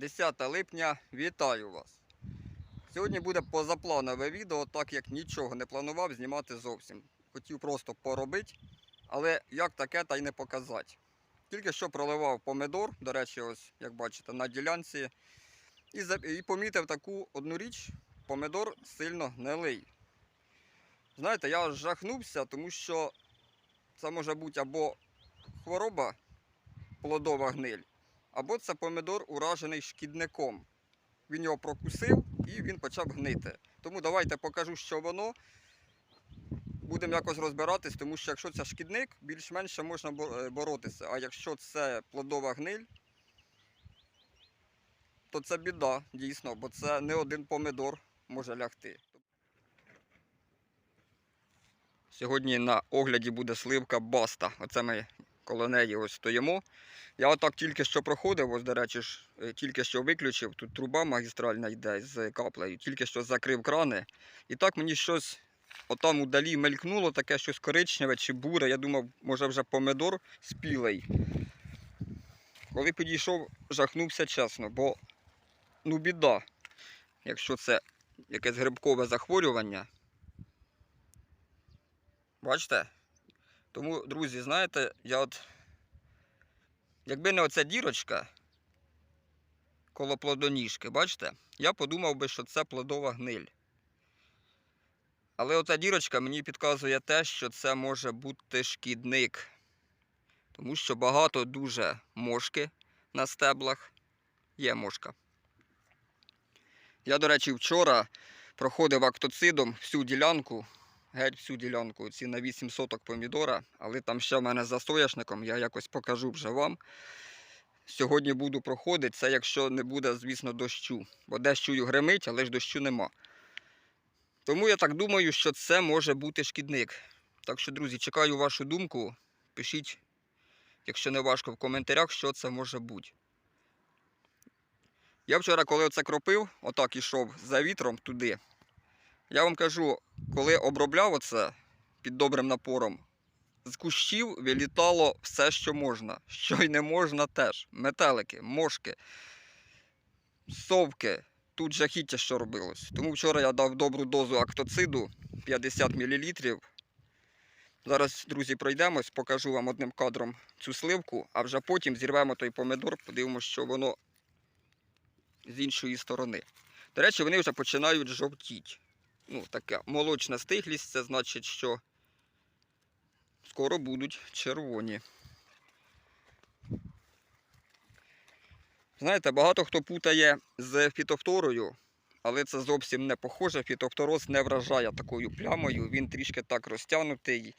10 липня, вітаю вас. Сьогодні буде позапланове відео, так як нічого не планував знімати зовсім. Хотів просто поробити, але як таке та й не показати. Тільки що проливав помидор, до речі, ось як бачите, на ділянці. І, і помітив таку одну річ: помидор сильно гнилий. Знаєте, я жахнувся, тому що це може бути або хвороба плодова гниль, або це помидор уражений шкідником. Він його прокусив і він почав гнити. Тому давайте покажу, що воно. Будемо якось розбиратись, тому що якщо це шкідник, більш-менш можна е, боротися. А якщо це плодова гниль, то це біда, дійсно, бо це не один помидор може лягти. Сьогодні на огляді буде сливка Баста. Оце ми коло неї ось стоїмо. Я отак тільки що проходив, ось, до речі, ж, е, тільки що виключив. Тут труба магістральна йде з каплею, тільки що закрив крани. І так мені щось отам удалі мелькнуло, таке щось коричневе чи буре. Я думав, може вже помидор спілий. Коли підійшов, жахнувся чесно, бо ну біда, якщо це якесь грибкове захворювання. Бачите? Тому, друзі, знаєте, я от. Якби не оця дірочка коло плодоніжки, бачите, я подумав би, що це плодова гниль. Але оця дірочка мені підказує те, що це може бути шкідник. Тому що багато дуже мошки на стеблах. Є мошка. Я, до речі, вчора проходив актоцидом всю ділянку, геть всю ділянку, ці на 8 соток помідора, але там ще в мене за соняшником, я якось покажу вже вам. Сьогодні буду проходити, це якщо не буде, звісно, дощу. Бо десь чую гримить, але ж дощу нема. Тому я так думаю, що це може бути шкідник. Так що, друзі, чекаю вашу думку. Пишіть, якщо не важко, в коментарях, що це може бути. Я вчора, коли оце кропив, отак ішов за вітром туди. Я вам кажу, коли обробляв оце під добрим напором, з кущів вилітало все, що можна. Що й не можна теж. Метелики, мошки, совки. Тут жахіття, що робилось. Тому вчора я дав добру дозу актоциду 50 мл. Зараз, друзі, пройдемось, покажу вам одним кадром цю сливку, а вже потім зірвемо той помидор, подивимося, що воно з іншої сторони. До речі, вони вже починають жовтіти. Ну, така молочна стиглість, це значить, що скоро будуть червоні. Знаєте, багато хто путає з фітофторою, але це зовсім не похоже. Фітофтороз не вражає такою плямою. Він трішки так розтягнутий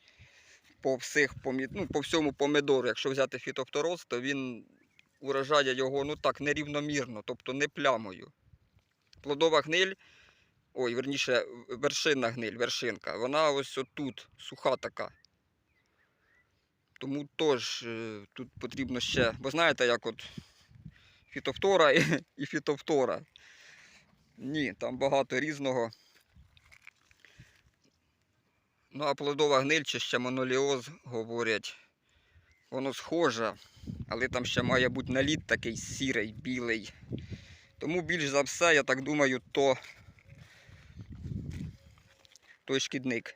по, всіх, ну, по всьому помидору. Якщо взяти фітофтороз, то він уражає його ну так нерівномірно, тобто не плямою. Плодова гниль, ой, верніше, вершинна гниль, вершинка, вона ось отут, суха така. Тому теж е, тут потрібно ще, бо знаєте, як от фітофтора і, і фітофтора. Ні, там багато різного. Ну, а плодова гниль чи ще моноліоз говорять. Воно схоже, але там ще має бути наліт такий сірий, білий. Тому більш за все, я так думаю, то той шкідник.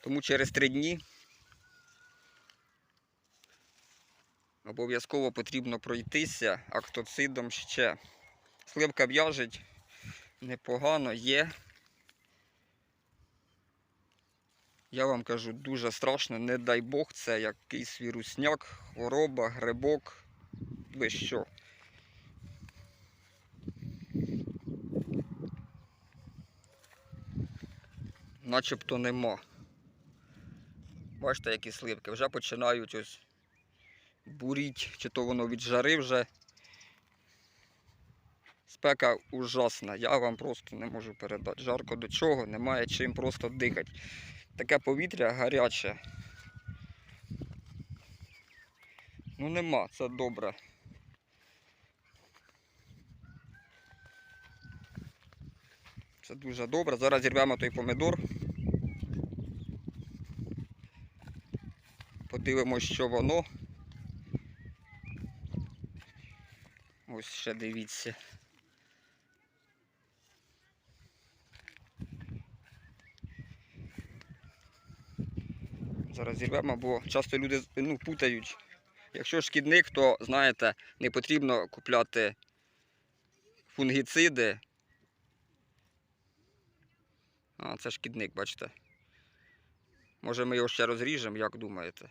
Тому через три дні обов'язково потрібно пройтися актоцидом ще. Сливка в'яжить непогано є. Я вам кажу, дуже страшно, не дай Бог, це якийсь вірусняк, хвороба, грибок. Ви що? Начебто нема. Бачите, які сливки. Вже починають ось буріть, чи то воно від жари вже. Спека ужасна, я вам просто не можу передати. Жарко до чого, немає чим просто дихати. Таке повітря гаряче. Ну нема, це добре. Це дуже добре. Зараз зірвемо той помидор. Подивимось, що воно. Ось ще дивіться. Зараз зірвемо, бо часто люди ну, путають. Якщо шкідник, то знаєте, не потрібно купляти фунгіциди. А, це шкідник, бачите. Може ми його ще розріжемо, як думаєте?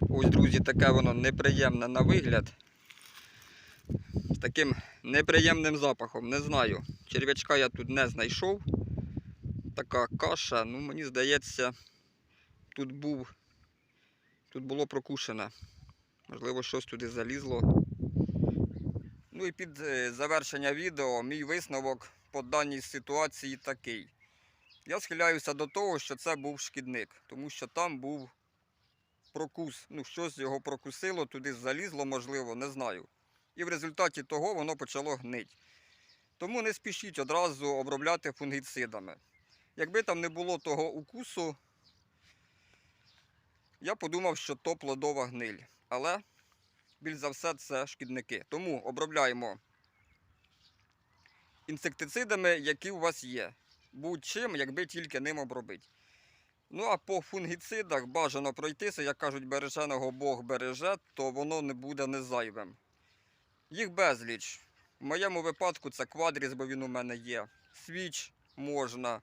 Ось, друзі, таке воно неприємне на вигляд. З таким неприємним запахом. Не знаю. Черв'ячка я тут не знайшов. Така каша, ну мені здається, тут був. Тут було прокушене. Можливо, щось туди залізло. Ну і під е, завершення відео мій висновок по даній ситуації такий. Я схиляюся до того, що це був шкідник, тому що там був прокус. Ну, щось його прокусило, туди залізло, можливо, не знаю. І в результаті того воно почало гнить. Тому не спішіть одразу обробляти фунгіцидами. Якби там не було того укусу, я подумав, що то плодова гниль. Але більш за все це шкідники. Тому обробляємо інсектицидами, які у вас є. Будь-чим, якби тільки ним обробити. Ну а по фунгіцидах бажано пройтися, як кажуть, береженого Бог береже, то воно не буде не зайвим. Їх безліч. В моєму випадку це квадріс, бо він у мене є. Свіч можна.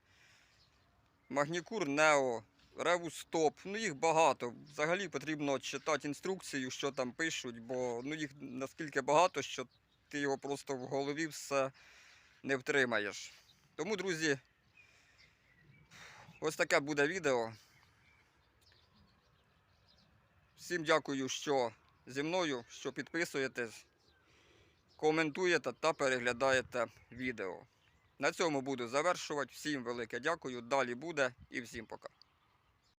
Магнікур Нео, Ревустоп, ну їх багато. Взагалі потрібно читати інструкцію, що там пишуть, бо ну, їх наскільки багато, що ти його просто в голові все не втримаєш. Тому, друзі, ось таке буде відео. Всім дякую, що зі мною, що підписуєтесь, коментуєте та переглядаєте відео. На цьому буду завершувати. Всім велике дякую. Далі буде і всім пока.